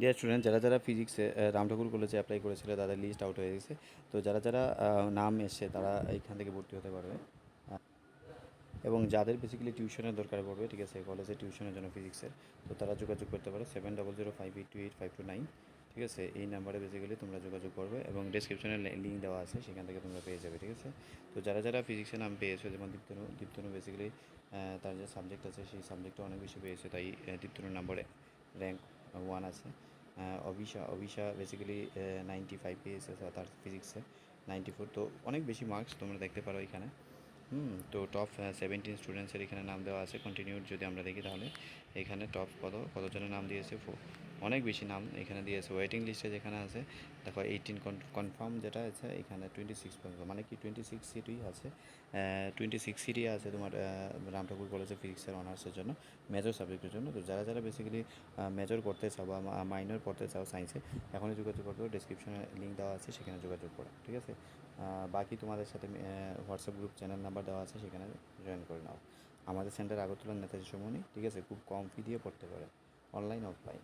Dear student যারা যারা ফিজিক্সে রামঠাকুর কলেজে অ্যাপ্লাই করেছিল, তাদের লিস্ট আউট হয়ে গেছে। তো যারা যারা নাম এসছে, তারা এইখান থেকে ভর্তি হতে পারবে। এবং যাদের বেসিক্যালি টিউশনের দরকার পড়বে, ঠিক আছে কলেজে টিউশনের জন্য ফিজিক্সের তো তারা যোগাযোগ করতে পারো seven double zero five eight two eight five two nine ঠিক আছে? এই নাম্বারে বেসিক্যালি তোমরা যোগাযোগ করবে এবং ডিসক্রিপশনে লিঙ্ক দেওয়া আছে, সেখান থেকে তোমরা পেয়ে যাবে, ঠিক আছে? তো যারা যারা ফিজিক্সের নাম পেয়েছ, যেমন দীপ্তনু দীপ্তনু বেসিক্যালি তার যে সাবজেক্ট আছে, সেই সাবজেক্টটা অনেক বেশি পেয়েছে, তাই দীপ্তনুর নাম্বারে র্যাঙ্ক ওয়ান আছে। Abhisha Abhisha basically ninety five পেয়েছে তার ফিজিক্সে নাইনটি ফোর তো অনেক বেশি মার্কস তোমরা দেখতে পারো এখানে। হুম, তো টপ সেভেন্টিন স্টুডেন্টসের এখানে নাম দেওয়া আছে। কন্টিনিউড যদি আমরা দেখি তাহলে, এখানে টপ কত, কতজনের নাম দিয়েছে? অনেক বেশি নাম এখানে দিয়েছে। ওয়েটিং লিস্টে যেখানে আছে, দেখো এইটিন কনফার্ম যেটা আছে, এখানে টোয়েন্টি সিক্স পর্যন্ত মানে কি টোয়েন্টি সিক্স সিটই আছে। টোয়েন্টি সিক্স সিটই আছে তোমার রাম ঠাকুর কলেজে ফিজিক্সের অনার্সের জন্য মেজর সাবজেক্টের জন্য। তো যারা যারা বেসিক্যালি মেজর করতে চাও বা মাইনর পড়তে চাও সায়েন্সে এখনই যোগাযোগ করতে ডিসক্রিপশনে লিঙ্ক দেওয়া আছে, সেখানে যোগাযোগ করো, ঠিক আছে? বাকি তোমাদের সাথে হোয়াটসঅ্যাপ গ্রুপ চ্যানেল নাম্বার দেওয়া আছে, সেখানে জয়েন করে নাও। আমাদের সেন্টার আগরতলা নেতাজি সমনি, ঠিক আছে? খুব কম ফি দিয়ে পড়তে পারে অনলাইন অফলাইন